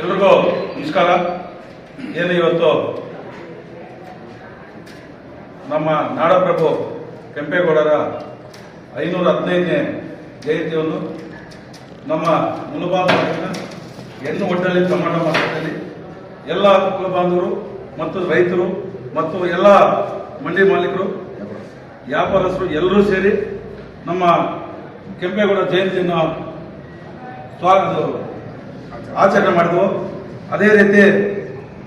ಎಲ್ರಿಗೂ ನಮಸ್ಕಾರ. ಏನು ಇವತ್ತು? ನಮ್ಮ ನಾಡಪ್ರಭು ಕೆಂಪೇಗೌಡರ ಐನೂರ ಹದಿನೈದನೇ ಜಯಂತಿಯನ್ನು ನಮ್ಮ ಮುನುಬಾಂಧ ಹೆಣ್ಣು ಒಡ್ಡಲ್ಲಿ ಪ್ರಮಾಣ ಮಾತ್ರದಲ್ಲಿ ಎಲ್ಲ ಕುಲಬಾಂಧವರು ಮತ್ತು ರೈತರು ಮತ್ತು ಎಲ್ಲ ಮಂಡಿ ಮಾಲೀಕರು, ವ್ಯಾಪಾರಸ್ಥರು ಎಲ್ಲರೂ ಸೇರಿ ನಮ್ಮ ಕೆಂಪೇಗೌಡ ಜಯಂತಿಯನ್ನು ಸ್ವಾಗತ ಆಚರಣೆ ಮಾಡಿದ್ವು. ಅದೇ ರೀತಿ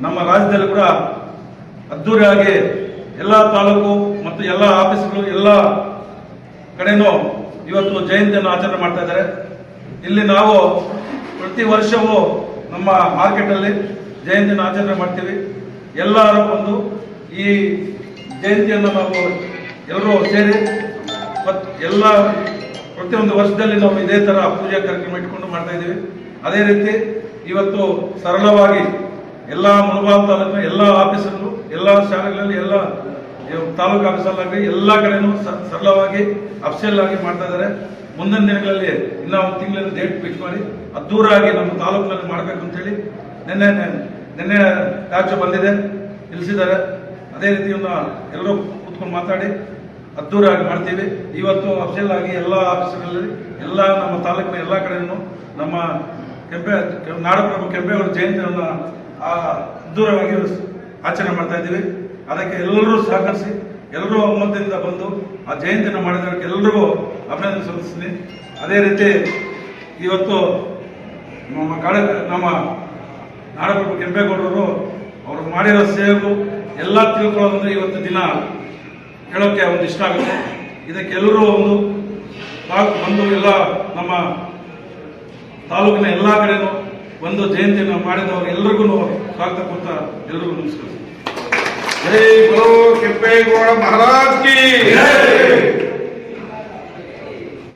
ನಮ್ಮ ರಾಜ್ಯದಲ್ಲಿ ಕೂಡ ಅದ್ದೂರಿಯಾಗಿ ಎಲ್ಲ ತಾಲೂಕು ಮತ್ತು ಎಲ್ಲ ಆಫೀಸ್ಗಳು, ಎಲ್ಲ ಕಡೆಯೂ ಇವತ್ತು ಜಯಂತಿಯನ್ನು ಆಚರಣೆ ಮಾಡ್ತಾ ಇದ್ದಾರೆ. ಇಲ್ಲಿ ನಾವು ಪ್ರತಿ ವರ್ಷವೂ ನಮ್ಮ ಮಾರ್ಕೆಟಲ್ಲಿ ಜಯಂತಿಯನ್ನು ಆಚರಣೆ ಮಾಡ್ತೀವಿ. ಎಲ್ಲರೂ ಬಂದು ಈ ಜಯಂತಿಯನ್ನು ನಾವು ಎಲ್ಲರೂ ಸೇರಿ ಮತ್ತು ಎಲ್ಲ ಪ್ರತಿಯೊಂದು ವರ್ಷದಲ್ಲಿ ನಾವು ಇದೇ ಥರ ಪೂಜಾ ಕಾರ್ಯಕ್ರಮ ಇಟ್ಕೊಂಡು ಮಾಡ್ತಾ ಇದ್ದೀವಿ. ಅದೇ ರೀತಿ ಇವತ್ತು ಸರಳವಾಗಿ ಎಲ್ಲ ಮುಳಬಾಲ್ ತಾಲೂಕಿನ ಎಲ್ಲ ಆಫೀಸಲ್ಲೂ, ಎಲ್ಲ ಶಾಲೆಗಳಲ್ಲಿ, ಎಲ್ಲ ತಾಲೂಕು ಆಫೀಸಲ್ಲಾಗಲಿ, ಎಲ್ಲ ಕಡೆನೂ ಸರಳವಾಗಿ ಅಫ್ಸೆಲ್ ಆಗಿ ಮಾಡ್ತಾ ಇದ್ದಾರೆ. ಮುಂದಿನ ದಿನಗಳಲ್ಲಿ, ಇನ್ನ ಒಂದು ತಿಂಗಳಲ್ಲಿ ಡೇಟ್ ಫಿಕ್ಸ್ ಮಾಡಿ, ಅದ್ದೂರಾಗಿ ನಮ್ಮ ತಾಲೂಕಿನಲ್ಲಿ ಮಾಡಬೇಕು ಅಂತ ಹೇಳಿ ನಿನ್ನೆ ನಿನ್ನೆ ರಾಜ್ಯ ಬಂದಿದೆ ತಿಳಿಸಿದ್ದಾರೆ ಅದೇ ರೀತಿ ಒಂದು ಎಲ್ಲರೂ ಕೂತ್ಕೊಂಡು ಮಾತಾಡಿ, ಅದ್ದೂರಾಗಿ ಮಾಡ್ತೀವಿ. ಇವತ್ತು ಅಫ್ಸೆಲ್ ಆಗಿ ಎಲ್ಲ ಆಫೀಸ್ಗಳಲ್ಲಿ, ಎಲ್ಲ ನಮ್ಮ ತಾಲೂಕಿನ ಎಲ್ಲ ಕಡೆಯೂ ನಮ್ಮ ಕೆಂಪೆ, ನಾಡಪ್ರಭು ಕೆಂಪೇಗೌಡ ಜಯಂತಿಯನ್ನು ಅದ್ದೂರವಾಗಿ ಆಚರಣೆ ಮಾಡ್ತಾ ಇದ್ದೀವಿ. ಅದಕ್ಕೆ ಎಲ್ಲರೂ ಸಹಕರಿಸಿ, ಎಲ್ಲರೂ ಒಮ್ಮತದಿಂದ ಬಂದು ಆ ಜಯಂತಿಯನ್ನು ಮಾಡಿದವರಿಗೆ ಎಲ್ಲರಿಗೂ ಅಭಿನಂದನೆ ಸಲ್ಲಿಸ್ತೀನಿ. ಅದೇ ರೀತಿ ಇವತ್ತು ನಮ್ಮ ಕಾಡ ನಮ್ಮ ನಾಡಪ್ರಭು ಕೆಂಪೇಗೌಡರು ಅವರು ಮಾಡಿರೋ ಸೇವೆಗು ಎಲ್ಲ ತಿಳ್ಕೊಳ್ಳೋದಂದ್ರೆ ಇವತ್ತು ದಿನ ಹೇಳೋಕ್ಕೆ ಒಂದು ಇಷ್ಟ ಆಗುತ್ತೆ. ಇದಕ್ಕೆ ಎಲ್ಲರೂ ಒಂದು ಬಂದು ಎಲ್ಲ ನಮ್ಮ ತಾಲೂಕಿನ ಎಲ್ಲ ಕಡೆನೂ ಒಂದು ಜಯಂತಿಯನ್ನು ಮಾಡಿದವರು ಎಲ್ರಿಗೂ ಸ್ವಾಗತ ಕೊಡ್ತಾ ಎಲ್ರಿಗೂ ನಮಸ್ಕಾರ. ಜೈ ಕೆಂಪೇಗೌಡ ಮಹಾರಾಜ್ ಕಿ